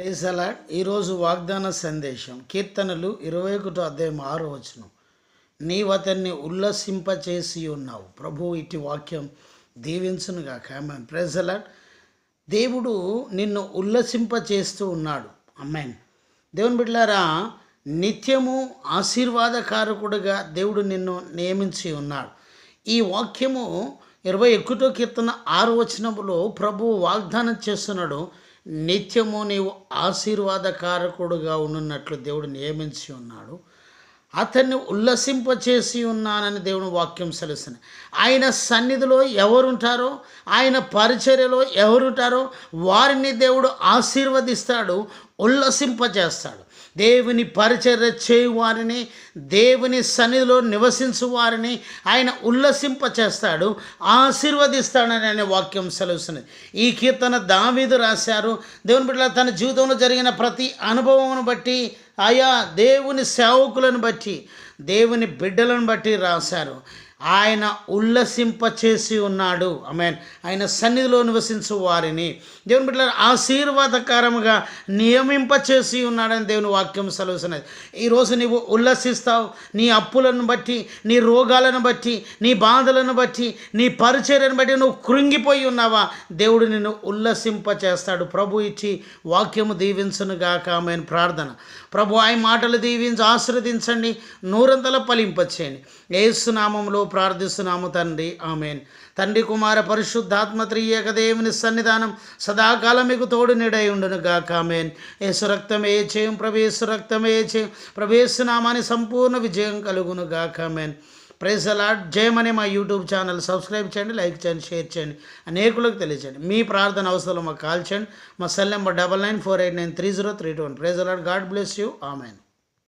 ప్రేసలా ఈరోజు వాగ్దాన సందేశం కీర్తనలు ఇరవై ఒకటో అధ్యాయం ఆరో వచనం. నీవు అతన్ని ఉల్లసింపచేసి ఉన్నావు. ప్రభు ఇటు వాక్యం దీవించునుగా కామెన్ ప్రేసలా దేవుడు నిన్ను ఉల్లసింపచేస్తూ ఉన్నాడు. అమ్మాయిన్ దేవుని బిడ్డారా నిత్యము ఆశీర్వాదకారకుడుగా దేవుడు నిన్ను నియమించి ఉన్నాడు. ఈ వాక్యము ఇరవై ఒకటో కీర్తన ఆరు వచనములో ప్రభు వాగ్దానం చేస్తున్నాడు. నిత్యము నీవు ఆశీర్వాదకారకుడుగా ఉన్నట్లు దేవుడు నియమించి ఉన్నాడు. అతన్ని ఉల్లసింపచేసి ఉన్నానని దేవుని వాక్యం సెలసిన. ఆయన సన్నిధిలో ఎవరుంటారో ఆయన పరిచర్యలో ఎవరుంటారో వారిని దేవుడు ఆశీర్వదిస్తాడు ఉల్లసింపజేస్తాడు దేవుని పరిచర్య చేయు వారిని దేవుని సన్నిధిలో నివసించు వారిని ఆయన ఉల్లసింప చేస్తాడు ఆశీర్వదిస్తాడని అనే వాక్యం సెలవుస్తున్నది ఈ కీర్తన దావీదు రాశారు. దేవుని బిడ్డ తన జీవితంలో జరిగిన ప్రతి అనుభవమును బట్టి ఆయా దేవుని సేవకులను బట్టి దేవుని బిడ్డలను బట్టి రాశారు. ఆయన ఉల్లసింప చేసి ఉన్నాడు. ఆమెన్. ఆయన సన్నిధిలో నివసించు వారిని. దేవుని బిడ్డ ఆశీర్వాదకరముగా నియమింపచేసి ఉన్నాడని దేవుని వాక్యం సెలవుసినది ఈరోజు నీవు ఉల్లసిస్తావు. నీ అప్పులను బట్టి నీ రోగాలను బట్టి నీ బాధలను బట్టి నీ పరిచర్యను బట్టి నువ్వు కృంగిపోయి ఉన్నావా? దేవుడు నిన్ను ఉల్లసింప చేస్తాడు. ప్రభు ఇచ్చి వాక్యము దీవించునుగాక ఆమెను. ప్రార్థన. ప్రభు ఆయన మాటలు దీవించి ఆశీర్వదించండి. నూరంతల ఫలింపచేయండి. ఏసునామంలో ప్రార్థిస్తున్నాము తండ్రి. ఆమెన్. తండ్రి కుమార పరిశుద్ధాత్మ త్రియేక దేవుని సన్నిధానం సదాకాలం మీకు తోడు నిడై ఉండును గాక. ఆమెన్. యేసు చేయం ప్రవేశు రక్తమే చేయం ప్రవేశనామాని సంపూర్ణ విజయం కలుగును గాక. ఆమెన్. ప్రైజ్ అలాట్ జయమని మా యూట్యూబ్ ఛానల్. సబ్స్క్రైబ్ చేయండి లైక్ చేయండి షేర్ చేయండి అనేకులకు తెలియచేయండి మీ ప్రార్థన అవసరం మాకు కాల్ చేయండి. మా cell number double nine four eight nine three zero three two one. Praise allot God bless you. Amen.